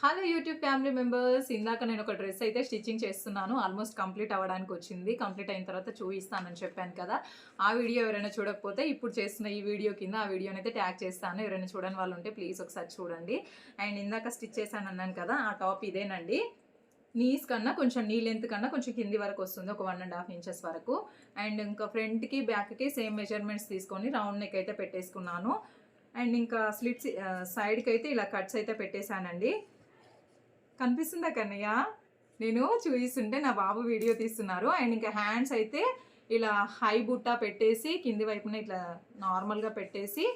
Hello YouTube family members ఇందాక నేను ఒక డ్రెస్ అయితే స్టిచ్చింగ్ చేస్తున్నాను. ఆల్మోస్ట్ కంప్లీట్ అవ్వడానికి వచ్చింది. కంప్లీట్ అయిన తర్వాత చూపిస్తానని చెప్పాను కదా. ఆ వీడియో ఎవరైనా చూడకపోతే ఇప్పుడు చేస్తున్న ఈ వీడియో కింద ఆ వీడియోని అయితే ట్యాగ్ చేస్తాను. ఎవరైనా చూడని వాళ్ళు ఉంటే ప్లీజ్ ఒకసారి చూడండి. అండ్ ఇందాక స్టిచ్ చేశాను అన్నాను కదా ఆ టాప్ ఇదేనండి. నీస్ కన్నా కొంచెం నీ లెంత్ కన్నా కొంచెం కింది వరకు వస్తుంది. ఒక వన్ అండ్ హాఫ్ ఇంచెస్ వరకు. అండ్ ఇంకా ఫ్రంట్కి బ్యాక్కి సేమ్ మెజర్మెంట్స్ తీసుకొని రౌండ్ నెక్ అయితే పెట్టేసుకున్నాను. అండ్ ఇంకా స్లిట్స్ సైడ్కి అయితే ఇలా కట్స్ అయితే పెట్టేశానండి. కనిపిస్తుందా కన్నయ్య? నేను చూపిస్తుంటే నా బాబు వీడియో తీస్తున్నారు. అండ్ ఇంకా హ్యాండ్స్ అయితే ఇలా హై బుట్టా పెట్టేసి కింది వైపున ఇట్లా నార్మల్గా పెట్టేసి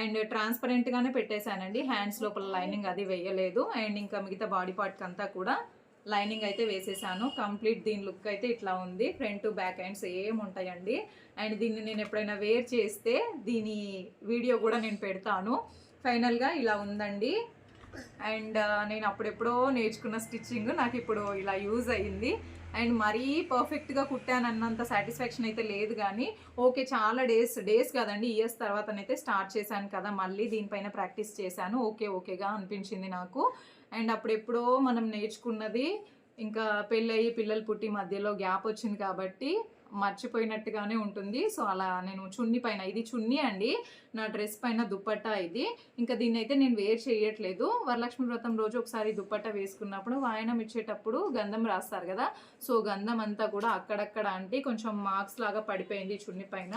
అండ్ ట్రాన్స్పరెంట్గానే పెట్టేశానండి. హ్యాండ్స్ లోపల లైనింగ్ అది వేయలేదు. అండ్ ఇంకా మిగతా బాడీ పార్ట్కి అంతా కూడా లైనింగ్ అయితే వేసేసాను. కంప్లీట్ దీని లుక్ అయితే ఇట్లా ఉంది. ఫ్రంట్ టు బ్యాక్ హ్యాండ్స్ ఏం ఉంటాయండి. అండ్ దీన్ని నేను ఎప్పుడైనా వేర్ చేస్తే దీని వీడియో కూడా నేను పెడతాను. ఫైనల్గా ఇలా ఉందండి. అండ్ నేను అప్పుడెప్పుడో నేర్చుకున్న స్టిచ్చింగ్ నాకు ఇప్పుడు ఇలా యూజ్ అయ్యింది. అండ్ మరీ పర్ఫెక్ట్గా కుట్టానన్నంత సాటిస్ఫాక్షన్ అయితే లేదు కానీ ఓకే చాలా డేస్ డేస్ కదండి ఇయర్స్ తర్వాతనైతే స్టార్ట్ చేశాను కదా మళ్ళీ దీనిపైన ప్రాక్టీస్ చేశాను. ఓకే ఓకేగా అనిపించింది నాకు. అండ్ అప్పుడెప్పుడో మనం నేర్చుకున్నది ఇంకా పెళ్ళయి పిల్లలు పుట్టి మధ్యలో గ్యాప్ వచ్చింది కాబట్టి మర్చిపోయినట్టుగానే ఉంటుంది. సో అలా నేను చున్ని పైన ఇది చున్నీ అండి. నా డ్రెస్ పైన దుప్పట్టా ఇది. ఇంకా దీన్ని అయితే నేను వేర్ చేయట్లేదు. వరలక్ష్మి వ్రతం రోజు ఒకసారి దుప్పట్టా వేసుకున్నప్పుడు వాయనం ఇచ్చేటప్పుడు గంధం రాస్తారు కదా. సో గంధం అంతా కూడా అక్కడక్కడ అంటే కొంచెం మార్క్స్ లాగా పడిపోయింది చున్ని పైన.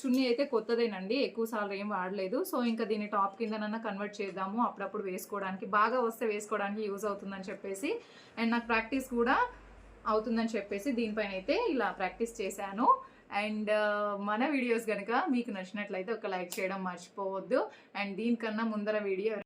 చున్నీ అయితే కొత్తదేనండి. ఎక్కువ సార్లు ఏం వాడలేదు. సో ఇంకా దీన్ని టాప్ కిందనన్నా కన్వర్ట్ చేద్దాము. అప్పుడప్పుడు వేసుకోవడానికి బాగా వస్తే వేసుకోవడానికి యూజ్ అవుతుందని చెప్పేసి. అండ్ నాకు ప్రాక్టీస్ కూడా అవుతుందని చెప్పేసి దీనిపైన అయితే ఇలా ప్రాక్టీస్ చేశాను. అండ్ మన వీడియోస్ కనుక మీకు నచ్చినట్లయితే ఒక లైక్ చేయడం మర్చిపోవద్దు. అండ్ దీనికన్నా ముందర వీడియో